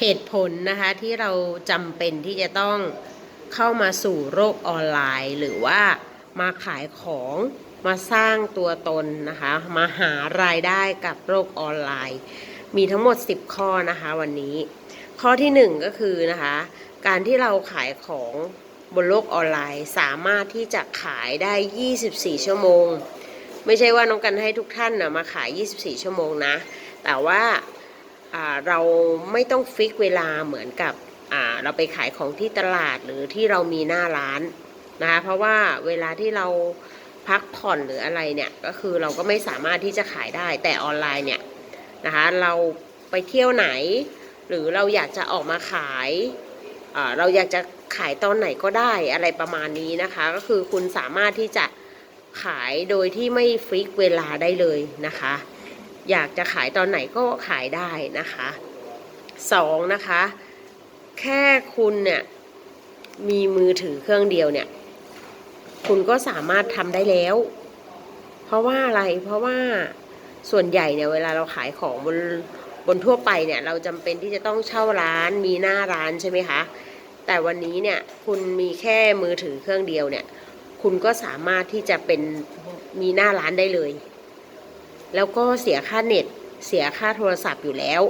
เหตุผลนะคะที่เราจำเป็นที่จะต้องเข้ามาสู่โลกออนไลน์ หรือว่ามาขายของมาสร้างตัวตนนะคะมาหารายได้กับโลกออนไลน์ มีทั้งหมด 10 ข้อนะคะวันนี้ ข้อที่ 1 ก็คือนะคะการที่เราขายของบนโลกออนไลน์ สามารถที่จะขายได้ 24 ชั่วโมง ไม่ใช่ว่าน้องกันให้ทุกท่านนะมาขาย 24 ชั่วโมงนะ แต่ว่าอ่า เราไม่ต้องฟิกเวลาเหมือนกับเราไปขายของที่ตลาดหรือที่เรามีหน้าร้านนะคะเพราะว่าเวลาที่เราพักผ่อนหรืออะไรเนี่ยก็คือเราก็ไม่สามารถที่จะขายได้แต่ออนไลน์เนี่ยนะคะเราไปเที่ยวไหน หรือเราอยากจะออกมาขายเราอยากจะขายตอนไหนก็ได้อะไรประมาณนี้นะคะ ก็คือคุณสามารถที่จะขายโดยที่ไม่ฟิกเวลาได้เลยนะคะ อยากจะขายตอนไหนก็ขายได้นะคะสองนะคะ แค่คุณเนี่ยมีมือถือเครื่องเดียวเนี่ย คุณก็สามารถทำได้แล้ว เพราะว่าอะไรเพราะว่าส่วนใหญ่เนี่ยเวลาเราขายของบนบนทั่วไปเนี่ย เราจำเป็นที่จะต้องเช่าร้านมีหน้าร้านใช่ไหมคะแต่วันนี้เนี่ยคุณมีแค่มือถือเครื่องเดียวเนี่ย คุณก็สามารถที่จะเป็นมีหน้าร้านได้เลย แล้วก็เสียค่าเน็ต เสียค่าโทรศัพท์อยู่แล้ว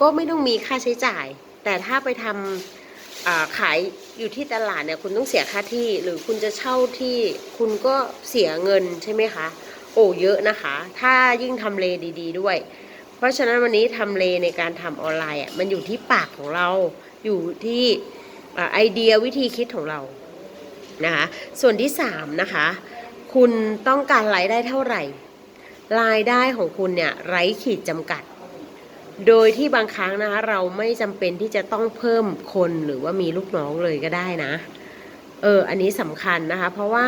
ก็ไม่ต้องมีค่าใช้จ่าย แต่ถ้าไปทำขายอยู่ที่ตลาดเนี่ยคุณต้องเสียค่าที่ หรือคุณจะเช่าที่คุณก็เสียเงินใช่ไหมคะ โอ้เยอะนะคะ ถ้ายิ่งทำเลดีๆด้วย เพราะฉะนั้นวันนี้ทำเลในการทำออนไลน์อะมันอยู่ที่ปากของเราอยู่ที่ไอเดียวิธีคิดของเรานะคะส่วนที่สามนะคะคุณต้องการรายได้เท่าไหร่ รายได้ของคุณเนี่ยไร้ขีดจำกัด โดยที่บางครั้งนะคะเราไม่จำเป็นที่จะต้องเพิ่มคนหรือว่ามีลูกน้องเลยก็ได้นะ เออ อันนี้สำคัญนะคะ เพราะว่า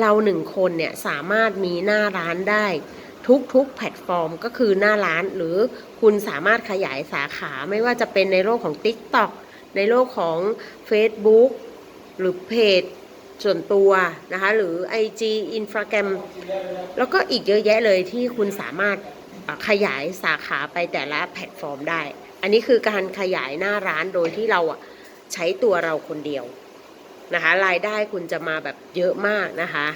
เราหนึ่งคนเนี่ยสามารถมีหน้าร้านได้ทุกๆแพลตฟอร์มก็คือหน้าร้านหรือคุณสามารถขยายสาขาไม่ว่าจะเป็นในโลกของ TikTok ในโลกของ Facebook หรือเพจ ส่วนตัวนะคะ หรือ IG Instagram แล้วก็อีกเยอะแยะเลยที่คุณสามารถขยายสาขาไปแต่ละแพลตฟอร์มได้ อันนี้คือการขยายหน้าร้านโดยที่เราใช้ตัวเราคนเดียวนะคะรายได้คุณจะมาแบบเยอะมากนะคะ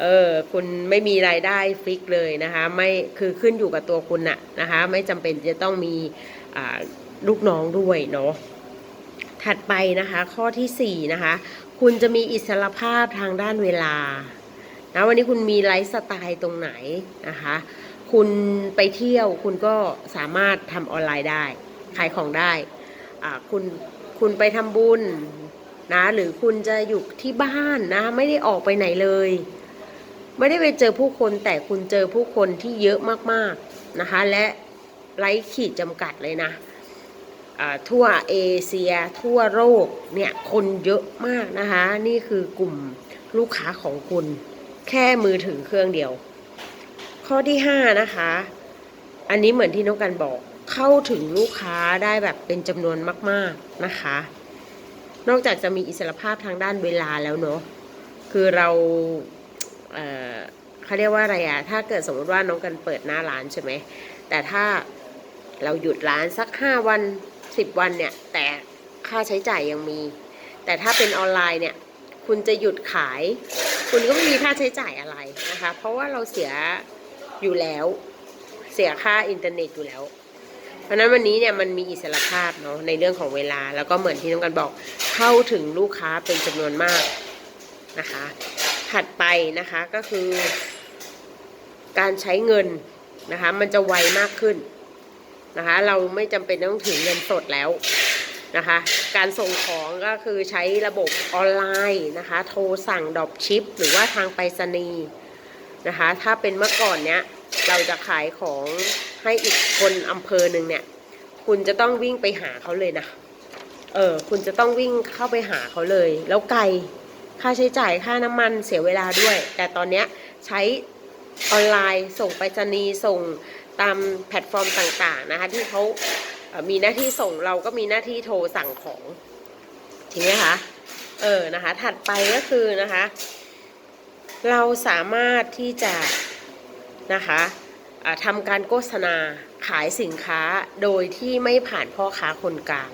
เออคุณไม่มีรายได้ฟิกเลยนะคะไม่คือขึ้นอยู่กับตัวคุณนะนะคะไม่จำเป็นจะต้องมีลูกน้องด้วยเนาะถัดไปนะคะข้อที่4นะคะ คุณจะมีอิสรภาพทางด้านเวลานะวันนี้คุณมีไลฟ์สไตล์ตรงไหนนะคะ คุณไปเที่ยวคุณก็สามารถทำออนไลน์ได้ ขายของได้คุณคุณไปทำบุญนะหรือคุณจะอยู่ที่บ้านนะ ไม่ได้ออกไปไหนเลย ไม่ได้ไปเจอผู้คนแต่คุณเจอผู้คนที่เยอะมากๆนะคะ และไร้ขีดจำกัดเลยนะ ทั่วเอเชีย ทั่วโลกเนี่ยคนเยอะมากนะคะ นี่คือกลุ่มลูกค้าของคุณ แค่มือถือเครื่องเดียว ข้อที่ 5 นะคะ อันนี้เหมือนที่นกกันบอกเข้าถึงลูกค้าได้แบบเป็นจำนวนมาก ๆนะคะ นอกจากจะมีอิสรภาพทางด้านเวลาแล้วเนาะคือเราเเขาเรียกว่าอะไรอะถ้าเกิดสมมติว่าน้องกันเปิดหน้าร้านใช่ไหมแต่ถ้าเราหยุดร้านสัก 5 วัน 10 วันเนี่ย แต่ค่าใช้จ่ายยังมี แต่ถ้าเป็นออนไลน์เนี่ย คุณจะหยุดขาย คุณก็ไม่มีค่าใช้จ่ายอะไรนะคะ เพราะว่าเราเสียอยู่แล้ว เสียค่าอินเทอร์เน็ตอยู่แล้ว เพราะนั้นวันนี้เนี่ยมันมีอิสระภาพเนาะในเรื่องของเวลา แล้วก็เหมือนที่น้องกันบอกเข้าถึงลูกค้าเป็นจำนวนมากนะคะ ถัดไปนะคะก็คือ การใช้เงินนะคะ มันจะไวมากขึ้น นะคะ เราไม่จำเป็นต้องถือเงินสดแล้วนะคะ การส่งของก็คือใช้ระบบออนไลน์นะคะ โทรสั่งดอปชิป หรือว่าทางไปรษณีย์นะคะ ถ้าเป็นเมื่อก่อนเนี้ยเราจะขายของให้อีกคนอำเภอหนึ่งเนี่ย คุณจะต้องวิ่งไปหาเขาเลยนะ เออ คุณจะต้องวิ่งเข้าไปหาเขาเลย แล้วไกล ค่าใช้จ่ายค่าน้ำมันเสียเวลาด้วย แต่ตอนเนี้ยใช้ออนไลน์ส่งไปรษณีย์ส่ง ตามแพลตฟอร์มต่างๆนะคะที่เขามีหน้าที่ส่งเราก็มีหน้าที่โทรสั่งของทีนี้คะเออนะคะ ถัดไปก็คือนะคะ เราสามารถที่จะนะคะอ่าทำการโฆษณาขายสินค้าโดยที่ไม่ผ่านพ่อค้าคนกลาง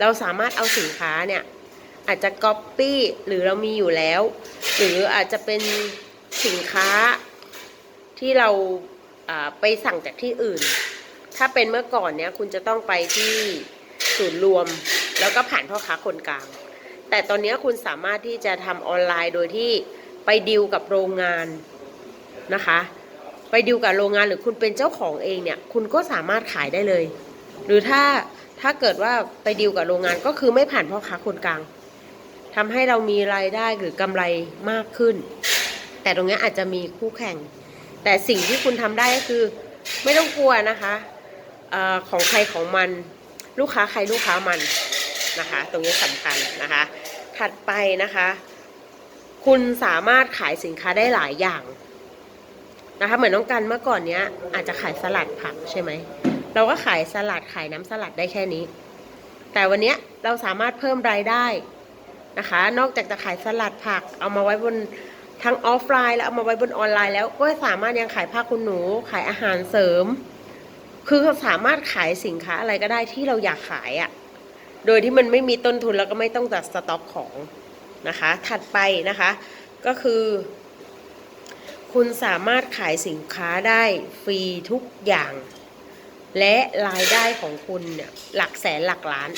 เราสามารถเอาสินค้าเนี่ยอาจจะก๊อปปี้หรือเรามีอยู่แล้ว หรืออาจจะเป็นสินค้าที่เรา ไปสั่งจากที่อื่น ถ้าเป็นเมื่อก่อนเนี่ยคุณจะต้องไปที่ศูนย์รวม แล้วก็ผ่านพ่อค้าคนกลาง แต่ตอนนี้คุณสามารถที่จะทำออนไลน์โดยที่ไปดิวกับโรงงานนะคะ ไปดิวกับโรงงานหรือคุณเป็นเจ้าของเองเนี่ย คุณก็สามารถขายได้เลย หรือถ้าถ้าเกิดว่าไปดิวกับโรงงานก็คือไม่ผ่านพ่อค้าคนกลางทำให้เรามีรายได้หรือกำไรมากขึ้น แต่ตรงนี้อาจจะมีคู่แข่ง แต่สิ่งที่คุณทำได้ก็คือ ไม่ต้องกลัวนะคะออของใครของมันลูกค้าใครลูกค้ามันนะคะ ตรงนี้สำคัญนะคะ ถัดไปนะคะ คุณสามารถขายสินค้าได้หลายอย่างนะคะ เหมือนน้องกันเมื่อก่อนเนี้ย อาจจะขายสลัดผักใช่ไหมเราก็ขายสลัดขายน้ำสลัดได้แค่นี้ แต่วันเนี้ยเราสามารถเพิ่มรายได้นะคะ นอกจากจะขายสลัดผักเอามาไว้บน ทั้งออฟไลน์แล้วเอามาไว้บนออนไลน์แล้วก็สามารถยังขายผ้าคุณหนู ขายอาหารเสริม คือสามารถขายสินค้าอะไรก็ได้ที่เราอยากขายอะ่ะโดยที่มันไม่มีต้นทุนแล้วก็ไม่ต้องจัดสต็อกของนะคะ ถัดไปนะคะ ก็คือ คุณสามารถขายสินค้าได้ฟรีทุกอย่าง และรายได้ของคุณเนี่ยหลักแสนหลักล้าน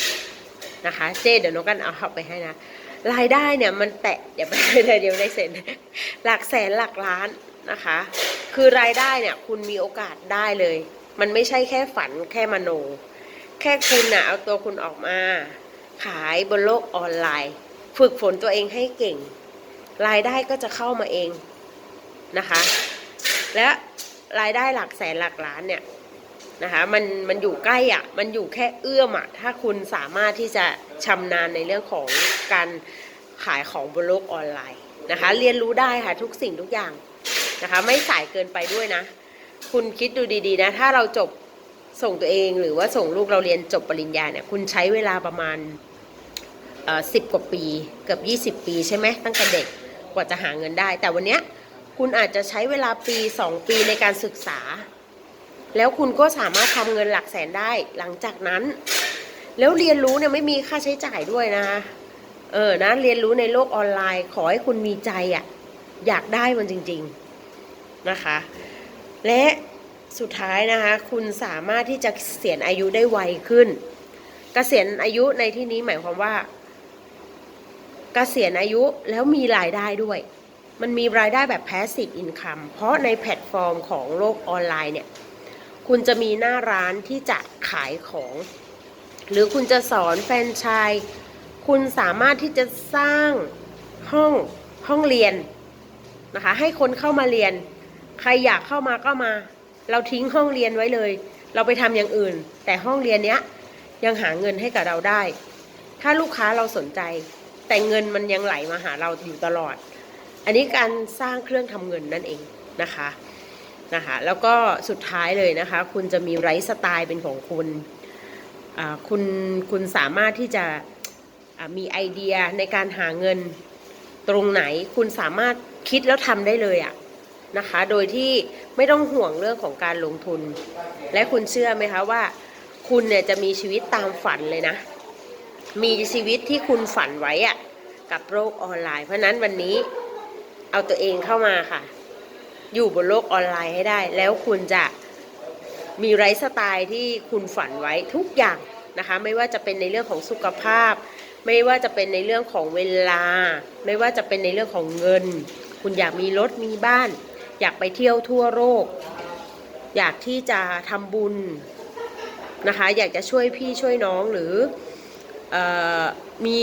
นะคะ เจ๊เดี๋ยวน้องกันเอาเข้าไปให้นะ รายได้เนี่ยมันแตะเดี๋ยวไปเดี๋ยวได้เซ็นหลักแสนหลักล้านนะคะ คือรายได้เนี่ยคุณมีโอกาสได้เลย มันไม่ใช่แค่ฝันแค่มโน แค่คุณนะเอาตัวคุณออกมา ขายบนโลกออนไลน์ ฝึกฝนตัวเองให้เก่ง รายได้ก็จะเข้ามาเองนะคะ และรายได้หลักแสนหลักล้านเนี่ยนะคะมันมันอยู่ใกล้อะ่ะมันอยู่แค่เอื้อมอะ่ะถ้าคุณสามารถที่จะชำนาญในเรื่องของ การขายของบนโลกออนไลน์นะคะ เรียนรู้ได้ค่ะทุกสิ่งทุกอย่างนะคะ ไม่สายเกินไปด้วยนะ คุณคิดดูดีๆนะ ถ้าเราจบส่งตัวเองหรือว่าส่งลูกเราเรียนจบปริญญาเนี่ย คุณใช้เวลาประมาณสิบกว่าปี เกือบยี่สิบปีใช่ไหมตั้งแต่เด็กกว่าจะหาเงินได้ แต่วันเนี้ยคุณอาจจะใช้เวลาปีสองปีในการศึกษา แล้วคุณก็สามารถทำเงินหลักแสนได้หลังจากนั้น แล้วเรียนรู้เนี่ยไม่มีค่าใช้จ่ายด้วยนะคะ เออนะเรียนรู้ในโลกออนไลน์ ขอให้คุณมีใจอะ่ะอยากได้มันจริง ๆนะคะ และสุดท้ายนะคะ คุณสามารถที่จะเกษียณอายุได้ไวขึ้นเกษียณอายุในที่นี้หมายความว่าเกษียณอายุแล้วมีรายได้ด้วย มันมีรายได้แบบ passive income เพราะในแพลตฟอร์มของโลกออนไลน์เนี่ย คุณจะมีหน้าร้านที่จะขายของ หรือคุณจะสอนแฟนชาย คุณสามารถที่จะสร้างห้องห้องเรียนนะคะ ให้คนเข้ามาเรียน ใครอยากเข้ามาก็มา เราทิ้งห้องเรียนไว้เลย เราไปทำอย่างอื่น แต่ห้องเรียนเนี้ยยังหาเงินให้กับเราได้ ถ้าลูกค้าเราสนใจ แต่เงินมันยังไหลมาหาเราอยู่ตลอด อันนี้การสร้างเครื่องทำเงินนั่นเองนะคะนะคะ แล้วก็สุดท้ายเลยนะคะ คุณจะมีไลฟ์สไตล์เป็นของคุณคุณคุณสามารถที่จะ มีไอเดียในการหาเงินตรงไหนคุณสามารถคิดแล้วทำได้เลยอะนะคะ โดยที่ไม่ต้องห่วงเรื่องของการลงทุน และคุณเชื่อไหมคะว่า คุณเนี่ยจะมีชีวิตตามฝันเลยนะ มีชีวิตที่คุณฝันไว้อะกับโลกออนไลน์ เพราะนั้นวันนี้เอาตัวเองเข้ามาค่ะ อยู่บนโลกออนไลน์ให้ได้ แล้วคุณจะมีไลฟ์สไตล์ที่คุณฝันไว้ทุกอย่างนะคะ ไม่ว่าจะเป็นในเรื่องของสุขภาพ ไม่ว่าจะเป็นในเรื่องของเวลา ไม่ว่าจะเป็นในเรื่องของเงิน คุณอยากมีรถมีบ้าน อยากไปเที่ยวทั่วโลกอยากที่จะทำบุญนะคะ อยากจะช่วยพี่ช่วยน้องหรืออมี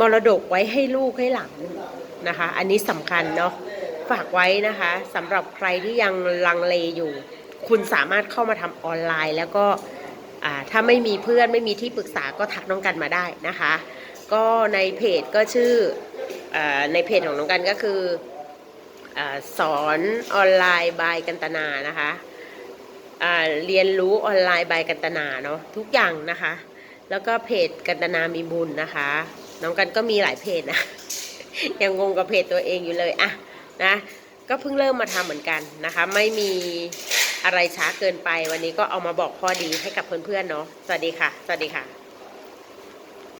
มรดกไว้ให้ลูกให้หลานนะคะ อันนี้สำคัญเนาะฝากไว้นะคะสำหรับใครที่ยังลังเลอยู่ คุณสามารถเข้ามาทำออนไลน์ แล้วก็ถ้าไม่มีเพื่อนไม่มีที่ปรึกษาก็ทักน้องกันมาได้นะคะ ก็ในเพจก็ชื่ออในเพจของน้องกันก็คืออสอนออนไลน์บายกันตนานะคะเรียนรู้ออนไลน์บายกันตนาเนาะทุกอย่างนะคะ แล้วก็เพจกันตนามีบุญนะคะ น้องกันก็มีหลายเพจนะยังงงกับเพจตัวเองอยู่เลยอะนะก็เพิ่งเริ่มมาทำเหมือนกันนะคะ ไม่มีอะไรช้าเกินไปวันนี้ก็เอามาบอกข้อดีให้กับเพื่อนๆเนาะสวัสดีค่ะ สวัสดีค่ะ